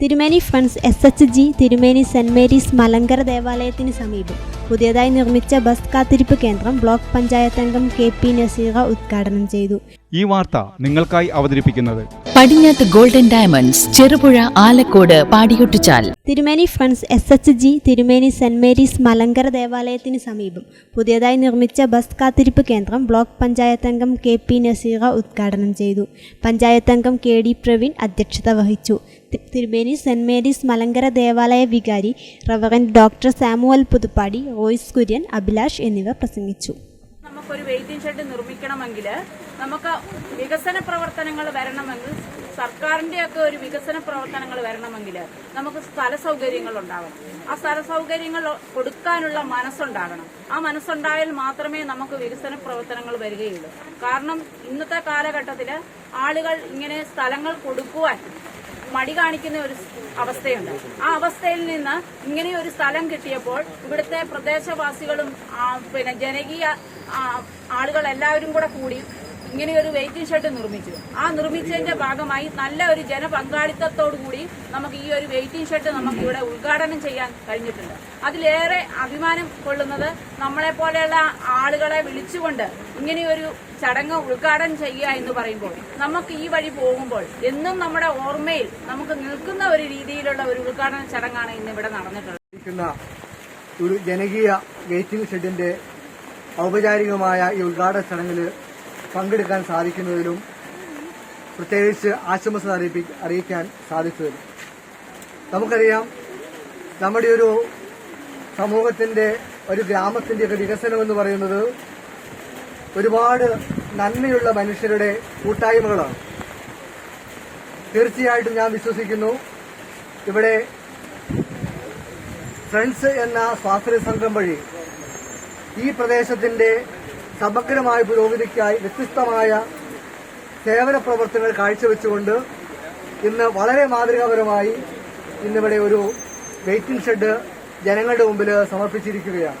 തിരുമേനി friends S H G തിരുമേനി Saint Mary's Malankara ദേവാലയത്തിന് സമീപം. പുതിയതായി നിർമ്മിച്ച ബസ് കാത്തിരിപ്പ് കേന്ദ്രം ബ്ലോക്ക് പഞ്ചായത്ത് അംഗം കെ പി നസീറ ഉദ്ഘാടനം ചെയ്തു. ഈ വാർത്ത നിങ്ങൾക്കായി അവതരിപ്പിക്കുന്നത് Padinjath golden diamonds Cherupuzha Alakode Padiyottuchal. Thirumeni friends S H G Thirumeni Saint Mary's Malankara ദേവാലയത്തിന് സമീപം. പുതിയതായി നിർമ്മിച്ച ബസ് കാത്തിരിപ്പ് കേന്ദ്രം ബ്ലോക്ക് പഞ്ചായത്ത് അംഗം കെ പി നസീറ ഉദ്ഘാടനം ചെയ്തു. പഞ്ചായത്ത് അംഗം കെ ഡി പ്രവീൺ അധ്യക്ഷത വഹിച്ചു. തി- തിരുമേനി സെന്റ് മേരീസ് മലങ്കര ദേവാലയ വികാരി reverend doctor Samuel Puthuppady Royce Kurian Abhilash എന്നിവർ പ്രസംഗിച്ചു. നമുക്കൊരു വെയിറ്റിംഗ് ഷെഡ് നിർമ്മിക്കണമെങ്കിൽ നമുക്ക് വികസന പ്രവർത്തനങ്ങൾ വരണമെങ്കിൽ സർക്കാരിന്റെ ഒക്കെ ഒരു വികസന പ്രവർത്തനങ്ങൾ വരണമെങ്കിൽ നമുക്ക് സ്ഥല സൗകര്യങ്ങൾ ഉണ്ടാവണം ആ സ്ഥല സൗകര്യങ്ങൾ കൊടുക്കാനുള്ള മനസ്സുണ്ടാകണം. ആ മനസ്സുണ്ടായാൽ മാത്രമേ നമുക്ക് വികസന പ്രവർത്തനങ്ങൾ വരികയുള്ളൂ. കാരണം ഇന്നത്തെ കാലഘട്ടത്തിൽ ആളുകൾ ഇങ്ങനെ സ്ഥലങ്ങൾ കൊടുക്കുവാൻ മടി കാണിക്കുന്ന ഒരു അവസ്ഥയുണ്ട്. ആ അവസ്ഥയിൽ നിന്ന് ഇങ്ങനെ ഒരു സ്ഥലം കിട്ടിയപ്പോൾ ഇവിടുത്തെ പ്രദേശവാസികളും പിന്നെ ജനകീയ ആളുകൾ എല്ലാവരും കൂടെ കൂടി ഇങ്ങനെ ഒരു വെയിറ്റിംഗ് ഷെഡ് നിർമ്മിച്ചു. ആ നിർമ്മിച്ചതിന്റെ ഭാഗമായി നല്ല ഒരു ജനപങ്കാളിത്തത്തോടു കൂടി നമുക്ക് ഈ ഒരു വെയിറ്റിംഗ് ഷെഡ് നമുക്ക് ഇവിടെ ഉദ്ഘാടനം ചെയ്യാൻ കഴിഞ്ഞിട്ടുണ്ട്. അതിലേറെ അഭിമാനം കൊള്ളുന്നത് നമ്മളെ പോലെയുള്ള ആളുകളെ വിളിച്ചുകൊണ്ട് ഇങ്ങനെയൊരു ചടങ്ങ് ഉദ്ഘാടനം ചെയ്യുക എന്ന് പറയുമ്പോൾ നമുക്ക് ഈ വഴി പോകുമ്പോൾ എന്നും നമ്മുടെ ഓർമ്മയിൽ നമുക്ക് നിൽക്കുന്ന ഒരു രീതിയിലുള്ള ഒരു ഉദ്ഘാടന ചടങ്ങാണ് ഇന്ന് ഇവിടെ നടന്നിട്ടുള്ളത് ഒരു ജനകീയ വെയിറ്റിംഗ് ഷെഡിന്റെ ഔപചാരികമായ ഈ ഉദ്ഘാടന ചടങ്ങിൽ പങ്കെടുക്കാൻ സാധിക്കുന്നതിലും പ്രത്യേകിച്ച് ആശംസ അറിയിക്കാൻ സാധിച്ചതിലും. നമുക്കറിയാം നമ്മുടെ ഒരു സമൂഹത്തിന്റെ ഒരു ഗ്രാമത്തിന്റെ ഒക്കെ വികസനം എന്ന് പറയുന്നത് ഒരുപാട് നന്മയുള്ള മനുഷ്യരുടെ കൂട്ടായ്മകളാണ്. തീർച്ചയായിട്ടും ഞാൻ വിശ്വസിക്കുന്നു. ഇവിടെ ഫ്രണ്ട്സ് എന്ന സ്വാശ്രയ സംഘം വഴി ഈ പ്രദേശത്തിന്റെ സമഗ്രമായ പുരോഗതിക്കായി വ്യത്യസ്തമായ സേവന പ്രവർത്തനങ്ങൾ കാഴ്ചവെച്ചുകൊണ്ട് ഇന്ന് വളരെ മാതൃകാപരമായി ഇന്നിവിടെ ഒരു വെയിറ്റിംഗ് ഷെഡ് ജനങ്ങളുടെ മുമ്പിൽ സമർപ്പിച്ചിരിക്കുകയാണ്.